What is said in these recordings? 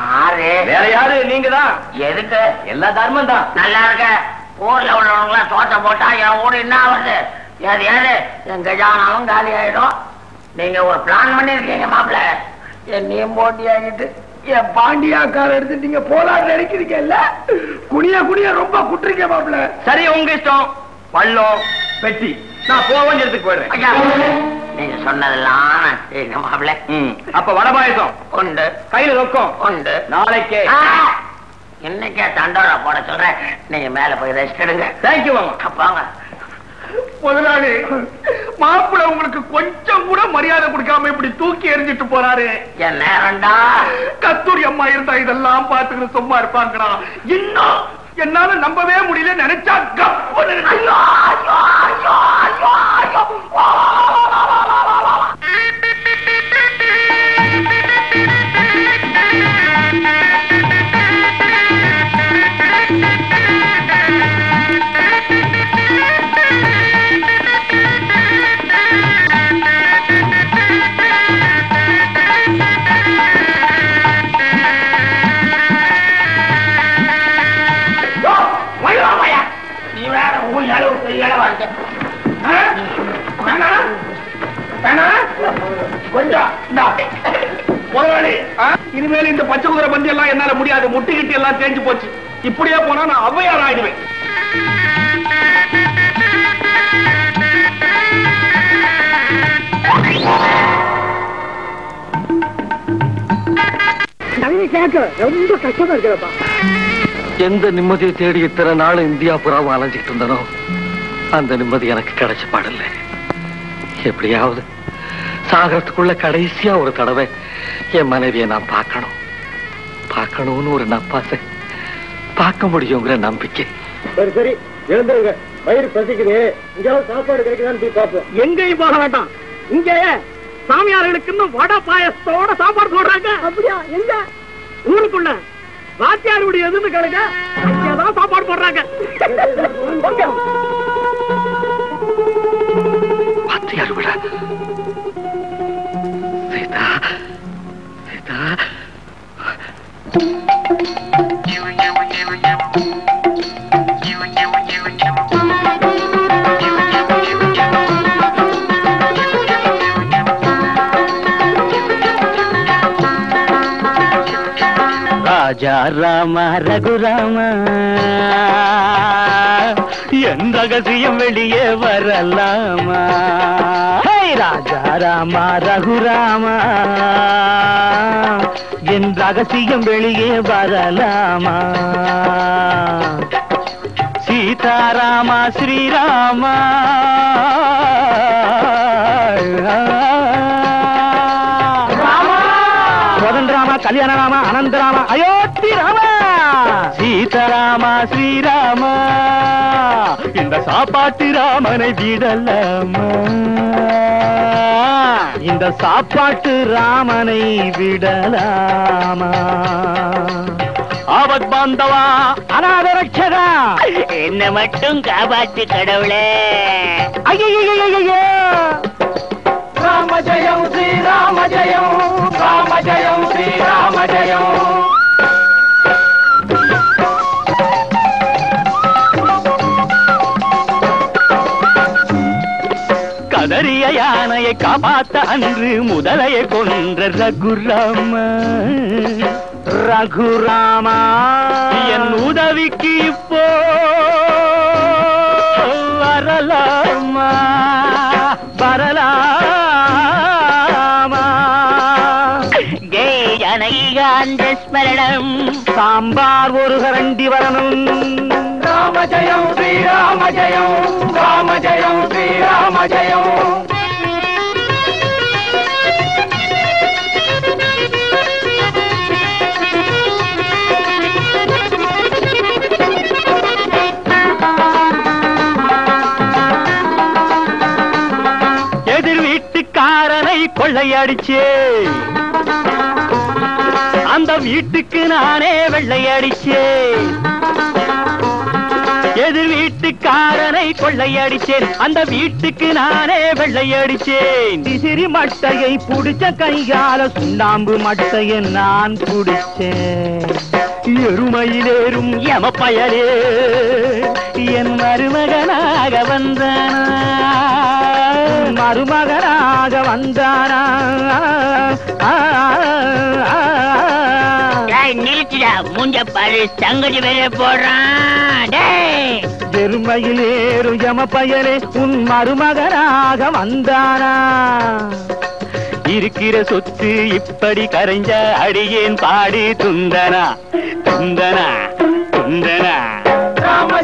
ஆறு. வேற யாரு? நீங்க தான் எதுக்கு? எல்லா தர்மம் தான். நல்லா இருக்க. ஊர்ல உள்ளவங்க தோட்ட போட்டா என் ஊர் என்ன ஆகுது? ஏது ஏது? என் கஜானாவும் காலி ஆயிடும். நீங்க ஒரு பிளான் பண்ணிருக்கீங்க மாப்பிள்ள. என்னையும் போட்டி ஆகிட்டு என் பாண்டியாக்கார எடுத்து நீங்க போலான்னு நினைக்கிறீங்கல்ல? குனிய குனிய ரொம்ப குட்டுறீங்க மாப்பிள்ள. சரி உங்க இஷ்டம். பள்ளம் பெட்டி. நான் போவஞ்சதுக்கு போயிடுறேன். நீங்க சொன்னதெல்லாம் மாப்பிள்ள. அப்ப வடை பாயசம். உண்டு. கையில ரொக்கம். உண்டு. நாளைக்கே. இன்னைக்கே தண்டோரா போட சொல்றேன். நீங்க மேல போய் ரெஸ்ட் எடுங்க. தேங்க்யூ அப்பாங்க முதலாளி மாப்பிள்ள உங்களுக்கு கொஞ்சம் கூட மரியாதை கொடுக்காம இப்படி தூக்கி எறிஞ்சிட்டு போறாரு. என் நேரம்டா. கத்தூரி அம்மா இருந்தா இதெல்லாம் பாத்துக்கிட்டு சும்மா இருப்பாங்களா இன்னும் என்னால நம்பவே முடியல நினைச்சா கப்புன்னு இனிமேல் இந்த பச்சை குதிரை பந்தி எல்லாம் என்னால முடியாது. முட்டிக்கிட்டு எல்லாம் தேஞ்சு போச்சு. இப்படியே போனா நான் ஔவையார் ஆயிடுவேன். எந்த நிம்மதியை தேடி இத்தனை நாள் இந்தியா புறாவும் அலைஞ்சிட்டு இருந்தனோ அந்த நிம்மதி எனக்கு கிடைச்ச பாடல எப்படியாவது சாகரத்துக்குள்ள கடைசியா ஒரு தடவை என் மனைவியை நான் பார்க்கணும். பார்க்கணும்னு ஒரு நப்பாசை. பார்க்க முடியுங்கிற நம்பிக்கை. சரி சரி. எழுந்துருங்க. வயிறு பசிக்குது. இங்கேயாவது சாப்பாடு கிடைக்குதான்னு போய் பார்ப்போம். எங்கேயும் போக வேண்டாம். இங்கே சாமியார்களுக்கு இன்னும் வடை பாயசத்தோட சாப்பாடு போடுறாங்க. அப்படியா? எங்க? ஊருக்குள்ள. வாத்தியாருடைய எதுன்னு கிடக்க அங்கேதான் சாப்பாடு போடுறாங்க. ராஜா ராம ரகுராம என் ரகசியம் வெளியே வரலாமா ஹே, ராஜா ராம ரகுராமா என் ரகசியம் வெளியே வரலாமா? சீதாராமா ஸ்ரீராமா? கோதண்ட ராமா கல்யாண ராமா அனந்த ராமா அயோத்தி ராமா! சீதாராமா ஸ்ரீராமா. இந்த சாப்பாட்டு ராமனை விடலாமா இந்த சாப்பாட்டு ராமனை விடலாமா. ஆபத் பாந்தவா அநாத ரட்சகா. என்ன மட்டும் காப்பாற்று கடவுளே. ஐயோ ராம ஜெயம் ஸ்ரீராம ஜெயம். ராம ஜெயம் ஸ்ரீராம ஜெயம். யானையை காப்பாத்த அன்று முதலையை கொன்ற ரகுராம. ரகுராமா. என் உதவிக்கு இப்போ வரலாமா. வரலாமா. ஜெய் ஜனகிகாந்த ஸ்மரணம். சாம்பார் ஒரு கரண்டி வரணும். ராம ஜெயம் ஸ்ரீராம ஜெயம் ராம ஜெயம் ஸ்ரீராம ஜெயம் வீட்டுக்காரனை கொள்ளையடிச்சே. அந்த வீட்டுக்கு நானே வெள்ளையடிச்சே. எதிர் வீட்டு வீட்டுக்காரனை கொள்ளையடிச்சேன். அந்த வீட்டுக்கு நானே வெள்ளையடிச்சேன். விசிறி மட்டையை புடிச்ச கையால சுண்ணாம்பு மட்டையை நான் புடிச்சேன் எருமையிலேறும் எம பயலே. என் மருமகனாக வந்தானா? மருமகனாக வந்தானா? நிறுத்திடா. மூஞ்ச பாரு. தங்கச்சி வேலை போடுறான். டேய். பெருமையில் ஏறும் எம பயலே உன் மருமகனாக வந்தானா? இருக்கிற சொத்து இப்படி கரைஞ்ச அடியேன் பாடி துந்தனா? துந்தனா? துந்தனா? ராம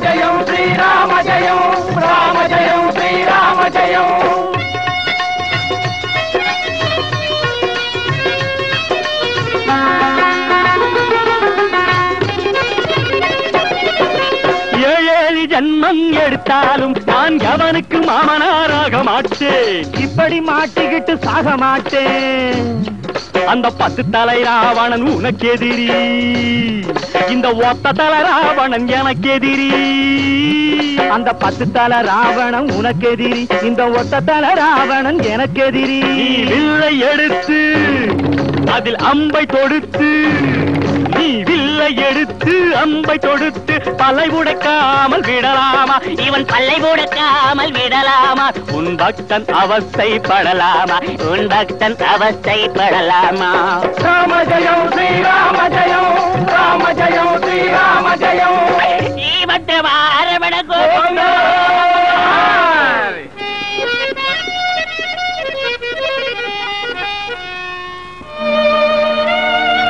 ஜன்மம் எடுத்தாலும் நான் அவனுக்கு மாமனாராக மாட்டேன் இப்படி மாட்டிக்கிட்டு சாக மாட்டேன். அந்த பத்து தலை ராவணன் உனக்கு எதிரி இந்த ஒத்த தலை ராவணன் எனக்கு எதிரி அந்த பத்து தலை ராவணன் உனக்கு எதிரி இந்த ஒத்த தலை ராவணன் எனக்கு எதிரி வில்லை எடுத்து அதில் அம்பை தொடுத்து நீ பல்லை எடுத்து அம்பை தொடுத்து பல்லை உடைக்காமல் விடலாமா? இவன் பல்லை உடைக்காமல் விடலாமா? உன் பக்தன் அவஸ்தை படலாமா உன் பக்தன் அவஸ்தை படலாமா ராம ஜெயம் ஸ்ரீராம ஜெயம் ராம ஜெயம் ஸ்ரீராம ஜெயம்.